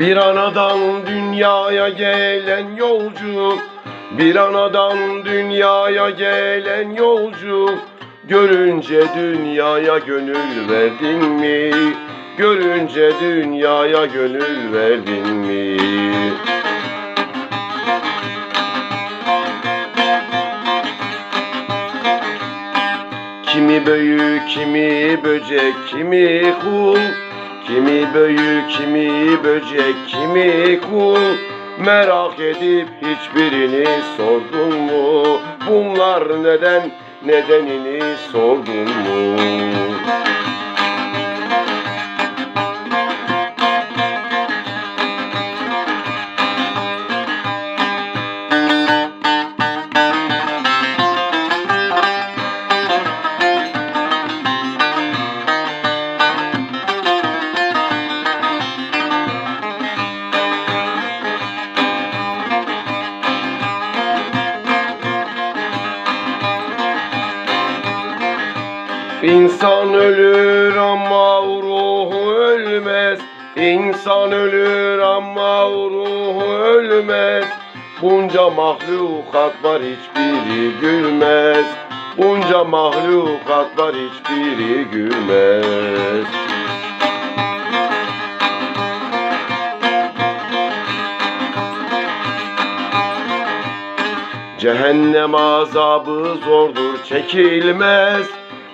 Bir anadan dünyaya gelen yolcu Bir anadan dünyaya gelen yolcu Görünce dünyaya gönül verdin mi? Görünce dünyaya gönül verdin mi? Kimi büyü, kimi böcek, kimi kul Kimi büyü, kimi böcek, kimi kul Merak edip hiçbirini sordun mu? Bunlar neden, nedenini sordun mu? İnsan ölür ama ruhu ölmez. İnsan ölür ama ruhu ölmez. Bunca mahlukat var hiçbiri gülmez. Bunca mahlukat var hiçbiri gülmez. Cehennem azabı zordur çekilmez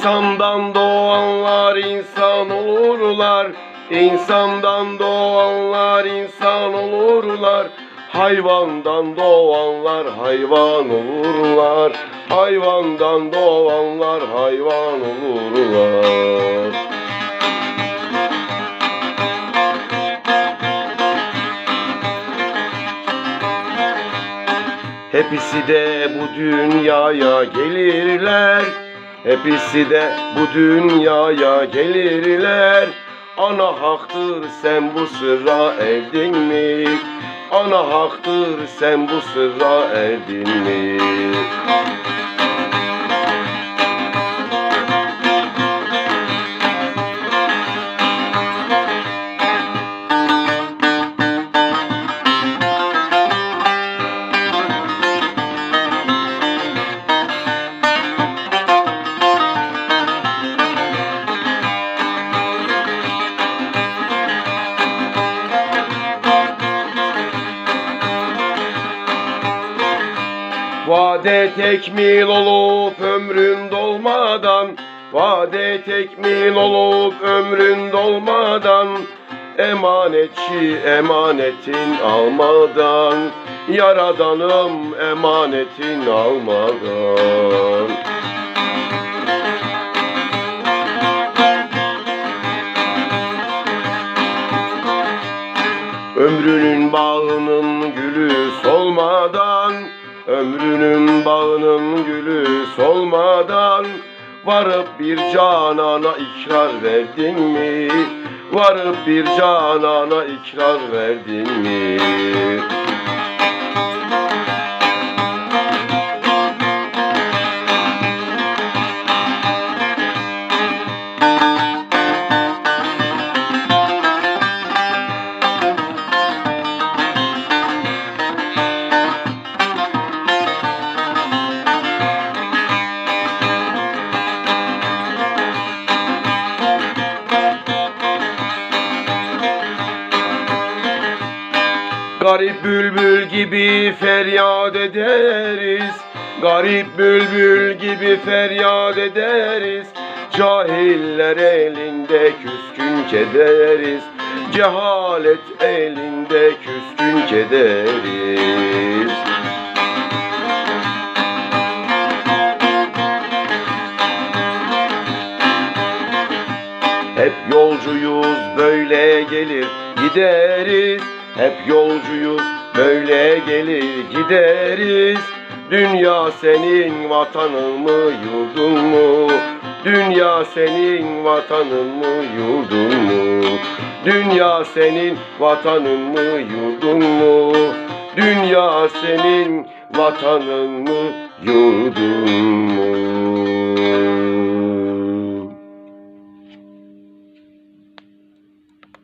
İnsandan doğanlar insan olurlar. İnsandan doğanlar insan olurlar. Hayvandan doğanlar hayvan olurlar. Hayvandan doğanlar hayvan olurlar. Hepsi de bu dünyaya gelirler Hepsi de bu dünyaya gelirler Ana haktır sen bu sırra erdin mi? Ana haktır sen bu sırra erdin mi? Vade tekmil olup ömrün dolmadan Vade tekmil olup ömrün dolmadan Emanetçi emanetin almadan Yaradanım emanetin almadan Ömrünün bağının gülü solmadan Varıp bir canana ikrar verdin mi? Varıp bir canana ikrar verdin mi? Garip bülbül gibi feryat ederiz. Garip bülbül gibi feryat ederiz. Cahiller elinde küskün kederiz. Cehalet elinde küskün kederiz. Hep yolcuyuz böyle gelir gideriz Hep yolcuyuz böyle gelir gideriz Dünya senin vatanın mı yurdun mu? Dünya senin vatanın mı yurdun mu? Dünya senin vatanın mı yurdun mu? Dünya senin vatanın mı yurdun mu?